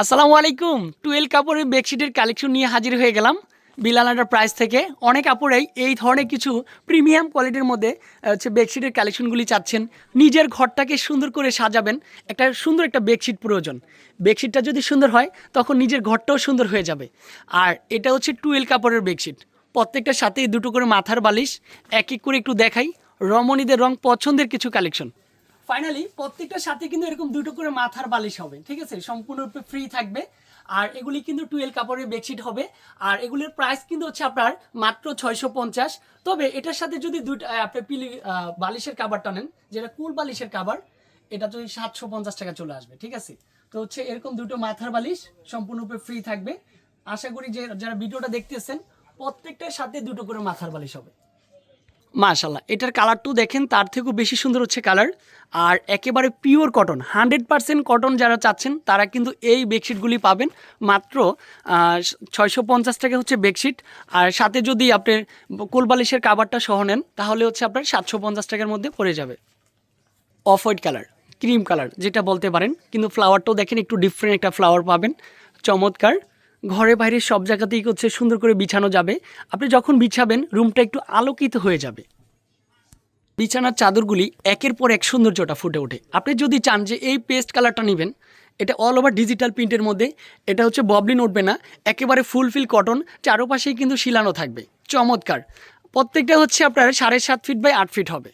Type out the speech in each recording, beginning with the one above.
আসসালামু আলাইকুম। টুয়েলভ কাপড়ের বেডশিটের কালেকশন নিয়ে হাজির হয়ে গেলাম বিলালান্ডার প্রাইস থেকে। অনেক কাপড়েই এই ধরনের কিছু প্রিমিয়াম কোয়ালিটির মধ্যে হচ্ছে বেডশিটের কালেকশনগুলি চাচ্ছেন। নিজের ঘরটাকে সুন্দর করে সাজাবেন। একটা সুন্দর একটা বেডশিট প্রয়োজন। বেডশিটটা যদি সুন্দর হয়, তখন নিজের ঘরটাও সুন্দর হয়ে যাবে। আর এটা হচ্ছে টুয়েলভ কাপড়ের বেডশিট। প্রত্যেকটার সাথেই দুটো করে মাথার বালিশ এক এক করে একটু দেখাই। রমণীদের রং পছন্দের কিছু কালেকশন। ফাইনালি প্রত্যেকটার সাথে কিন্তু এরকম দুটো করে মাথার বালিশ হবে, ঠিক আছে? সম্পূর্ণরূপে ফ্রি থাকবে। আর এগুলি কিন্তু টুয়েলভ কাপড়ের বেডশিট হবে। আর এগুলির প্রাইস কিন্তু হচ্ছে আপনার মাত্র ছয়শো পঞ্চাশ। তবে এটার সাথে যদি দুটো আপনি পিলি বালিশের কাবারটা নেন, যেটা কুল বালিশের কাবার এটা যদি সাতশো পঞ্চাশ টাকা চলে আসবে, ঠিক আছে? তো হচ্ছে এরকম দুটো মাথার বালিশ সম্পূর্ণরূপে ফ্রি থাকবে। আশা করি যে, যারা ভিডিওটা দেখতেছেন, প্রত্যেকটার সাথে দুটো করে মাথার বালিশ হবে। মাশাল্লাহ এটার কালারটাও দেখেন, তার থেকেও বেশি সুন্দর হচ্ছে কালার আর একেবারে pure cotton hundred percent cotton যারা চাচ্ছেন, তারা কিন্তু এই বেডশিটগুলি পাবেন। মাত্র ছয়শো পঞ্চাশ টাকা হচ্ছে বেডশিট আর সাথে যদি আপনি কোলবালিশের কাবারটা সহ নেন, তাহলে হচ্ছে আপনার সাতশো পঞ্চাশ টাকার মধ্যে পড়ে যাবে। Off white colour cream colour যেটা বলতে পারেন। কিন্তু ফ্লাওয়ারটাও দেখেন, একটু ডিফারেন্ট একটা ফ্লাওয়ার পাবেন। চমৎকার। ঘরে বাইরে সব জায়গাতেই হচ্ছে সুন্দর করে বিছানো যাবে। আপনি যখন বিছাবেন, রুমটা একটু আলোকিত হয়ে যাবে। বিছানার চাদরগুলি একের পর এক সৌন্দর্যটা ফুটে ওঠে। আপনি যদি চান যে এই পেস্ট কালারটা নেবেন, এটা অল ওভার ডিজিটাল প্রিন্টের মধ্যে, এটা হচ্ছে ববলিন উঠবে না একেবারে ফুলফিল কটন চারোপাশেই কিন্তু শিলানো থাকবে। চমৎকার। প্রত্যেকটা হচ্ছে আপনার সাড়ে সাত ফিট বাই আট ফিট হবে।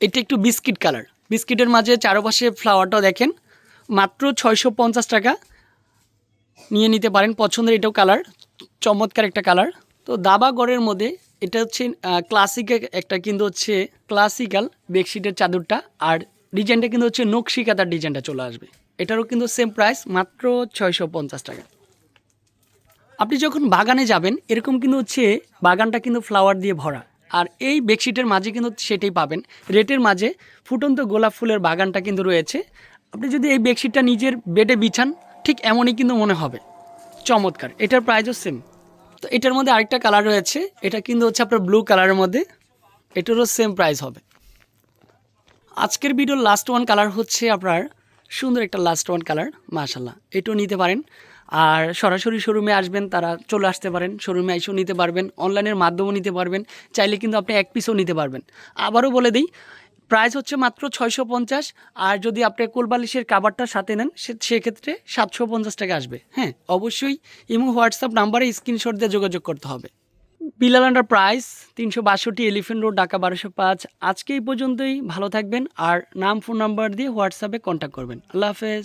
এটা একটু বিস্কিট কালার। বিস্কিটের মাঝে চারোপাশে ফ্লাওয়ারটা দেখেন। মাত্র ছয়শো পঞ্চাশ টাকা। নিয়ে নিতে পারেন। পছন্দের এটাও কালার চমৎকার একটা কালার তো দাবা গড়ের মধ্যে এটা হচ্ছে ক্লাসিক একটা কিন্তু হচ্ছে ক্লাসিক্যাল বেডশিটের চাদরটা আর ডিজাইনটা কিন্তু হচ্ছে নকশি কাতার ডিজাইনটা চলে আসবে। এটারও কিন্তু সেম প্রাইস মাত্র ছয়শো পঞ্চাশ টাকা। আপনি যখন বাগানে যাবেন, এরকম কিন্তু হচ্ছে বাগানটা কিন্তু ফ্লাওয়ার দিয়ে ভরা। আর এই বেডশিটের মাঝে কিন্তু সেটাই পাবেন। রেটের মাঝে ফুটন্ত গোলাপ ফুলের বাগানটা কিন্তু রয়েছে। আপনি যদি এই বেডশিটটা নিজের বেডে বিছান ঠিক এমনই কিন্তু মনে হবে। চমৎকার, এটার প্রাইসও সেম তো এটার মধ্যে আরেকটা কালার রয়েছে, এটা কিন্তু হচ্ছে আপনার ব্লু কালারের মধ্যে, এটারও সেম প্রাইস হবে। আজকের ভিডিওর লাস্ট ওয়ান কালার হচ্ছে আপনার সুন্দর একটা লাস্ট ওয়ান কালার মাশাল্লাহ এটাও নিতে পারেন। আর সরাসরি শোরুমে আসবেন, তারা চলে আসতে পারেন শোরুমে এসেও নিতে পারবেন অনলাইনের মাধ্যমেও নিতে পারবেন, চাইলে কিন্তু আপনি এক পিসও নিতে পারবেন। আবারও বলে দিই প্রাইস হচ্ছে মাত্র ছয়শো পঞ্চাশ, আর যদি আপনি কোলবালিশের কাবারটা সাথে নেন সেক্ষেত্রে সাতশো পঞ্চাশ টাকা আসবে। হ্যাঁ অবশ্যই ইমো, হোয়াটসঅ্যাপ নাম্বারে স্ক্রিনশট দিয়ে যোগাযোগ করতে হবে। বিলাল আন্ডার প্রাইস তিনশো বাষট্টি এলিফেন্ট রোড ঢাকা বারোশো পাঁচ। আজকে এই পর্যন্তই, ভালো থাকবেন, আর নাম ফোন নাম্বার দিয়ে হোয়াটসঅ্যাপে কন্ট্যাক্ট করবেন। আল্লাহ হাফেজ।